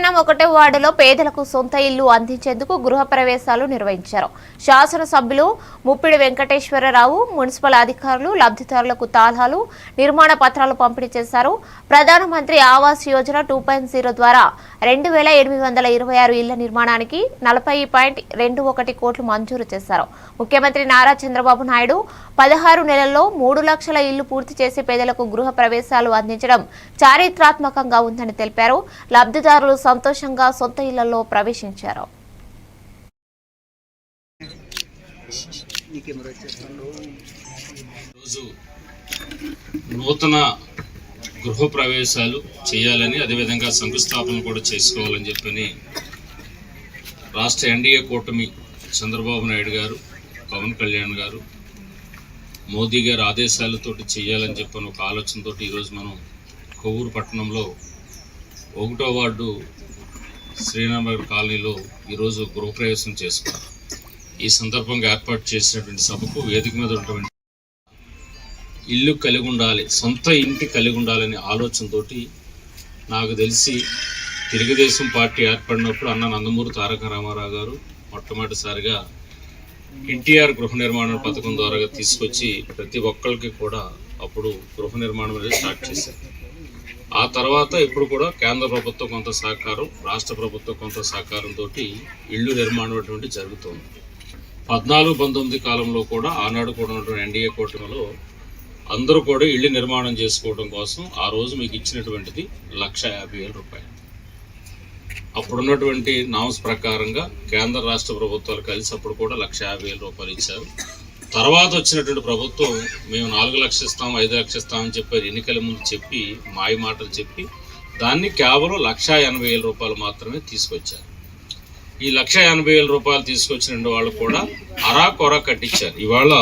కొవ్వూరు పట్టణం వార్డులో పేదలకు సొంత ఇల్లు అందించేందుకు గృహ ప్రవేశాలు నిర్వహించారు. శాసనసభ్యులు ముప్పిడి వెంకటేశ్వరరావు మున్సిపల్ అధికారులు లబ్ధిదారులకు తాళాలు నిర్మాణ పత్రాలు పంపిణీ చేశారు. ప్రధానమంత్రి Awas Yojana two point zero ద్వారా రెండు వేల ఎనిమిది వందల ఇరవై ఆరు ఇళ్ళ నిర్మాణానికి నలభై పాయింట్ రెండు ఒకటి కోట్లు మంజూరు చేశారు. ముఖ్యమంత్రి నారా చంద్రబాబు నాయుడు పదహారు నెలల్లో మూడు లక్షల ఇళ్ళు పూర్తి చేసి పేదలకు గృహ ప్రవేశాలు అందించడం చారిత్రాత్మకంగా ఉందని తెలిపారు. లబ్ధిదారులు సంతోషంగా సొంత ఇళ్ళలో ప్రవేశించారు. రోజు నూతన గృహ ప్రవేశాలు చేయాలని అదేవిధంగా శంకుస్థాపన కూడా చేసుకోవాలని చెప్పని రాష్ట్ర ఎన్డీఏ కూటమి చంద్రబాబు నాయుడు గారు పవన్ కళ్యాణ్ గారు మోదీ గారి ఆదేశాలతోటి చేయాలని చెప్పని ఒక ఆలోచనతో ఈరోజు మనం కొవ్వూరు పట్టణంలో ఒకటో వార్డు శ్రీనగర్ కాలనీలో ఈరోజు గృహప్రవేశం చేసుకున్నారు. ఈ సందర్భంగా ఏర్పాటు చేసినటువంటి సభకు వేదిక మీద ఉన్నటువంటి ఇల్లు కలిగి ఉండాలి సొంత ఇంటి కలిగి ఉండాలనే ఆలోచనతోటి నాకు తెలిసి తెలుగుదేశం పార్టీ ఏర్పడినప్పుడు అన్న నందమూరి తారక రామారావు గారు మొట్టమొదటిసారిగా ఎన్టీఆర్ గృహ నిర్మాణ పథకం ద్వారా తీసుకొచ్చి ప్రతి ఒక్కరికి కూడా అప్పుడు గృహ నిర్మాణం అనేది స్టార్ట్ చేశారు. ఆ తర్వాత ఇప్పుడు కూడా కేంద్ర ప్రభుత్వం కొంత సహకారం రాష్ట్ర ప్రభుత్వం కొంత సహకారంతో ఇళ్ళు నిర్మాణం అటువంటి జరుగుతోంది. పద్నాలుగు పంతొమ్మిది కాలంలో కూడా ఆనాడు కూడా ఉన్నటువంటి ఎన్డీఏ కూటమిలో అందరూ కూడా ఇళ్ళు నిర్మాణం చేసుకోవడం కోసం ఆ రోజు మీకు ఇచ్చినటువంటిది లక్ష యాభై వేల రూపాయలు. అప్పుడున్నటువంటి నామ్స్ ప్రకారంగా కేంద్ర రాష్ట్ర ప్రభుత్వాలు కలిసి అప్పుడు కూడా లక్ష యాభై వేల రూపాయలు ఇచ్చారు. తర్వాత వచ్చినటువంటి ప్రభుత్వం మేము నాలుగు లక్షలు ఇస్తాం ఐదు లక్షలు ఇస్తామని చెప్పారు ఎన్నికల ముందు చెప్పి మాయ మాటలు చెప్పి దాన్ని కేవలం లక్ష ఎనభై వేల రూపాయలు మాత్రమే తీసుకొచ్చారు. ఈ లక్ష ఎనభై వేల రూపాయలు తీసుకొచ్చిన వాళ్ళు కూడా అరా కొర కట్టించారు. ఇవాళ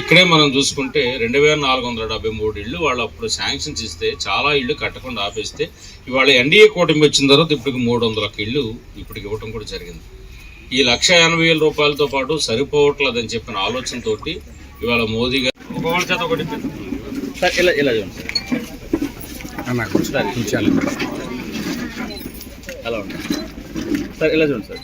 ఇక్కడే మనం చూసుకుంటే రెండు వేల నాలుగు వందల డెబ్బై మూడు ఇళ్ళు వాళ్ళు అప్పుడు శాంక్షన్స్ ఇస్తే చాలా ఇళ్ళు కట్టకుండా ఆపేస్తే ఇవాళ ఎన్డీఏ కూటమి వచ్చిన తర్వాత ఇప్పటికి మూడు వందల ఇళ్ళు ఇప్పటికి ఇవ్వడం కూడా జరిగింది. ఈ లక్ష ఎనభై వేల రూపాయలతో పాటు సరిపోవట్లేదని చెప్పిన ఆలోచనతోటి ఇవాళ మోదీ గారు ఒకవేళ చేత ఒకటి సార్ ఇలా ఇలా చూడండి సార్. కూర్చోాలి అలా ఉంటుంది? సార్ ఇలా చూడండి సార్.